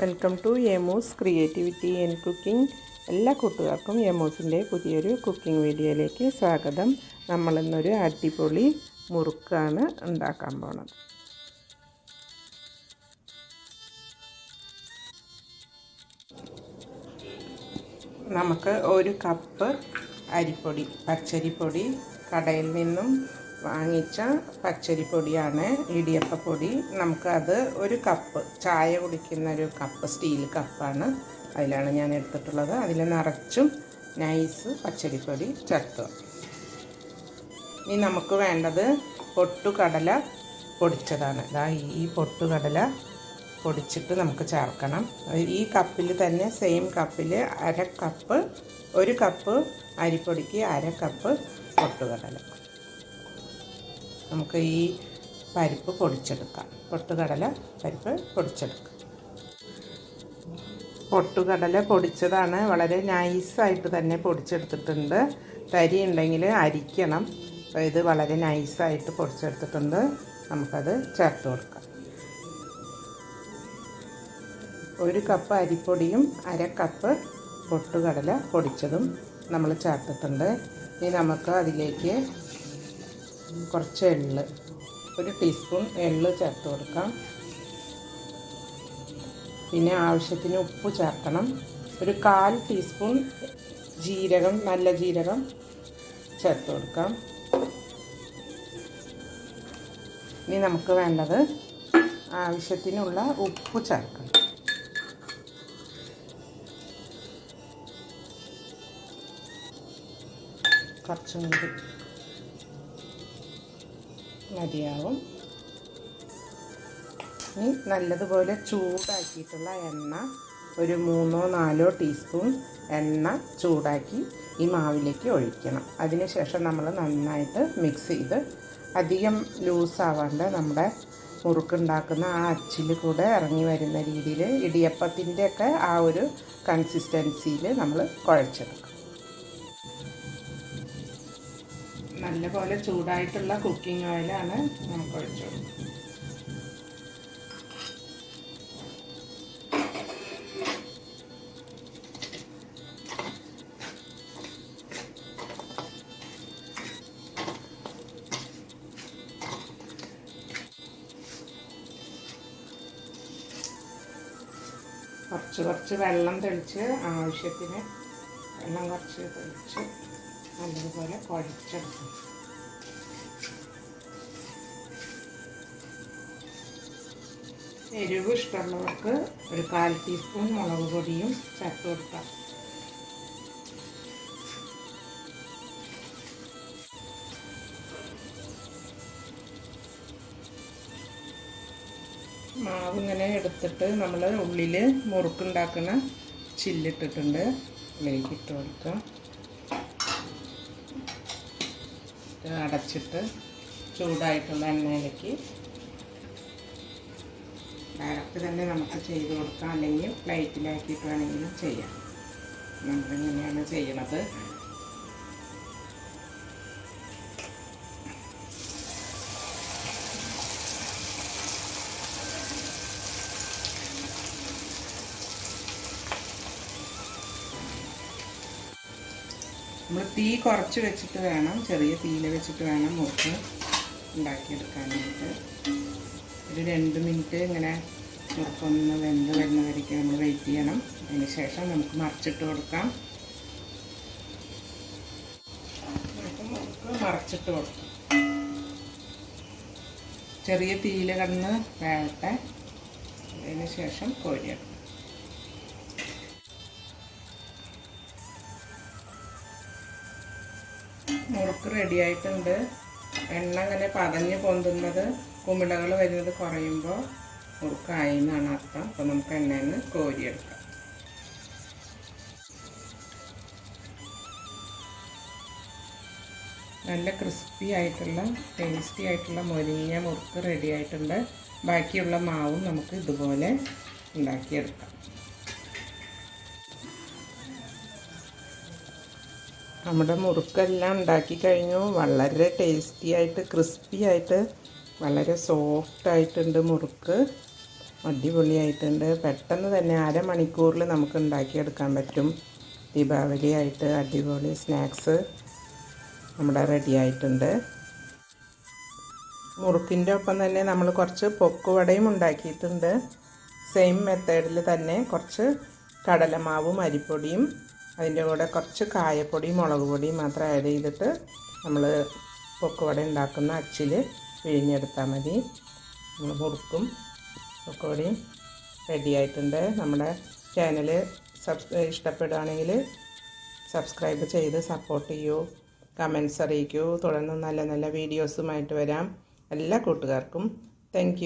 Welcome to Emo's creativity and cooking. എല്ലാ കൂട്ടുകാർക്കും എമോസിന്റെ പുതിയൊരു കുക്കിംഗ് വീഡിയോയിലേക്ക് സ്വാഗതം. നമ്മളിന്നൊരു അടിപൊളി മുറുക്കാണ് ഉണ്ടാക്കാൻ പോണത്. നമുക്ക് ഒരു കപ്പ് അരിപ്പൊടി പച്ചരിപ്പൊടി കടയിൽ നിന്നും വാങ്ങിച്ച പച്ചരിപ്പൊടിയാണ് ഇടിയപ്പപ്പൊടി നമുക്കത് ഒരു കപ്പ് ചായ കുടിക്കുന്ന ഒരു കപ്പ് സ്റ്റീൽ കപ്പാണ് അതിലാണ് ഞാൻ എടുത്തിട്ടുള്ളത്. അതിൽ നിറച്ചും നൈസ് പച്ചരിപ്പൊടി ചേർത്ത് ഇനി നമുക്ക് വേണ്ടത് പൊട്ടുകടല പൊടിച്ചതാണ്. ഇതാ ഈ പൊട്ടുകടല പൊടിച്ചിട്ട് നമുക്ക് ചേർക്കണം. ഈ കപ്പിൽ തന്നെ സെയിം കപ്പിൽ അര കപ്പ് ഒരു കപ്പ് അരിപ്പൊടിക്ക് അര കപ്പ് പൊട്ടുകടല. നമുക്ക് ഈ പരിപ്പ് പൊടിച്ചെടുക്കാം. പൊട്ടുകടല പരിപ്പ് പൊടിച്ചെടുക്കാം. പൊട്ടുകടല പൊടിച്ചതാണ്. വളരെ നൈസായിട്ട് തന്നെ പൊടിച്ചെടുത്തിട്ടുണ്ട്. തരി ഉണ്ടെങ്കിൽ അരിക്കണം. അപ്പോൾ ഇത് വളരെ നൈസായിട്ട് പൊടിച്ചെടുത്തിട്ടുണ്ട്. നമുക്കത് ചേർത്ത് കൊടുക്കാം. ഒരു കപ്പ് അരിപ്പൊടിയും അര കപ്പ് പൊട്ടുകടല പൊടിച്ചതും നമ്മൾ ചേർത്തിട്ടുണ്ട്. ഇനി നമുക്ക് അതിലേക്ക് കുറച്ച് എള്ള്. ഒരു ടീസ്പൂൺ എള്ള് ചേർത്ത് കൊടുക്കാം. പിന്നെ ആവശ്യത്തിന് ഉപ്പ് ചേർക്കണം. ഒരു കാൽ ടീസ്പൂൺ ജീരകം നല്ല ജീരകം ചേർത്ത് കൊടുക്കാം. ഇനി നമുക്ക് വേണ്ടത് ആവശ്യത്തിനുള്ള ഉപ്പ് ചേർക്കണം. കുറച്ചും കൂടി മതിയാവും. ഇനി നല്ലതുപോലെ ചൂടാക്കിയിട്ടുള്ള എണ്ണ ഒരു മൂന്നോ നാലോ ടീസ്പൂൺ എണ്ണ ചൂടാക്കി ഈ മാവിലേക്ക് ഒഴിക്കണം. അതിനുശേഷം നമ്മൾ നന്നായിട്ട് മിക്സ് ചെയ്ത് അധികം ലൂസാവാണ്ട് നമ്മുടെ മുറുക്കുണ്ടാക്കുന്ന ആ അച്ചിൽ കൂടെ ഇറങ്ങി വരുന്ന രീതിയിൽ ഇടിയപ്പത്തിന്റെയൊക്കെ ആ ഒരു കൺസിസ്റ്റൻസിയിൽ നമ്മൾ കുഴച്ചെടുക്കും നല്ലപോലെ ചൂടായിട്ടുള്ള കുക്കിംഗ് ഓയിലാണ് നമുക്ക് ഒഴിച്ചു കുറച്ച് കുറച്ച് വെള്ളം തെളിച്ച് ആവശ്യത്തിന് വെള്ളം കുറച്ച് തെളിച്ച് നല്ലതുപോലെ കുഴച്ചെടുക്കും. എരിവ് ഇഷ്ടമുള്ളവർക്ക് ഒരു കാൽ ടീസ്പൂൺ മുളക് പൊടിയും ചേർത്ത് കൊടുക്കാം. മാവ് ഇങ്ങനെ എടുത്തിട്ട് നമ്മൾ ഉള്ളിൽ മുറുക്കുണ്ടാക്കുന്ന ചില്ലിട്ടിട്ടുണ്ട് അതിലേക്ക് ഇട്ട് കൊടുക്കാം. അടച്ചിട്ട് ചൂടായിട്ടുള്ള എണ്ണയിലേക്ക് ഡയറക്റ്റ് തന്നെ നമുക്ക് ചെയ്ത് കൊടുക്കാം. അല്ലെങ്കിൽ പ്ലേറ്റിലാക്കിയിട്ട് വേണമെങ്കിലും ചെയ്യാം. നമ്മളിങ്ങനെയാണ് ചെയ്യണത്. നമ്മൾ തീ കുറച്ച് വെച്ചിട്ട് വേണം ചെറിയ തീയിൽ വെച്ചിട്ട് വേണം മുറുക്ക് ഉണ്ടാക്കിയെടുക്കാനായിട്ട്. ഒരു രണ്ട് മിനിറ്റ് ഇങ്ങനെ മുറുക്കൊന്ന് വെന്ത് വരുന്നവരേക്ക് നമ്മൾ വെയിറ്റ് ചെയ്യണം. അതിന് ശേഷം നമുക്ക് മറിച്ചിട്ട് കൊടുക്കാം. മുറുക്ക് മറിച്ചിട്ട് കൊടുക്കാം. ചെറിയ തീയിൽ കിടന്ന് വേവട്ടെ. അതിന് ശേഷം കോരിയെടുക്കാം മുറുക്ക് റെഡിയായിട്ടുണ്ട് എണ്ണ അങ്ങനെ പതഞ്ഞ് പൊന്തുന്നത് കുമിളകൾ വരുന്നത് കുറയുമ്പോൾ മുറുക്കായി എന്നാണ് അർത്ഥം. അപ്പോൾ നമുക്ക് എണ്ണയിൽ നിന്ന് കോരിയെടുക്കാം. നല്ല ക്രിസ്പി ആയിട്ടുള്ള ടേസ്റ്റി ആയിട്ടുള്ള മൊരിഞ്ഞ മുറുക്ക് റെഡി ആയിട്ടുണ്ട്. ബാക്കിയുള്ള മാവും നമുക്ക് ഇതുപോലെ ഉണ്ടാക്കിയെടുക്കാം. നമ്മുടെ മുറുക്കെല്ലാം ഉണ്ടാക്കി കഴിഞ്ഞു. വളരെ ടേസ്റ്റി ആയിട്ട് ക്രിസ്പി ആയിട്ട് വളരെ സോഫ്റ്റ് ആയിട്ടുണ്ട് മുറുക്ക്. അടിപൊളിയായിട്ടുണ്ട്. പെട്ടെന്ന് തന്നെ അരമണിക്കൂറിൽ നമുക്ക് ഉണ്ടാക്കിയെടുക്കാൻ പറ്റും. ദീപാവലി ആയിട്ട് അടിപൊളി സ്നാക്സ് നമ്മുടെ റെഡി ആയിട്ടുണ്ട്. മുറുക്കിന്റെ ഒപ്പം തന്നെ നമ്മൾ കുറച്ച് പൊക്കുവടയും ഉണ്ടാക്കിയിട്ടുണ്ട്. സെയിം മെത്തേഡിൽ തന്നെ കുറച്ച് കടലമാവും അരിപ്പൊടിയും അതിന്റെ കൂടെ കുറച്ച് കായപ്പൊടി മുളക് പൊടി മാത്രം ആഡ് ചെയ്തിട്ട് നമ്മൾ പൊക്കുവട ഉണ്ടാക്കുന്ന അച്ചിൽ പിഴിഞ്ഞെടുത്താൽ മതി. നമ്മൾ മുറുക്കും പൊക്കുവടയും റെഡി ആയിട്ടുണ്ട്. നമ്മുടെ ചാനൽ സബ്സ് ഇഷ്ടപ്പെടുകയാണെങ്കിൽ സബ്സ്ക്രൈബ് ചെയ്ത് സപ്പോർട്ട് ചെയ്യൂ. കമൻസ് അറിയിക്കൂ. തുടർന്ന് നല്ല നല്ല വീഡിയോസുമായിട്ട് വരാം. എല്ലാ കൂട്ടുകാർക്കും താങ്ക്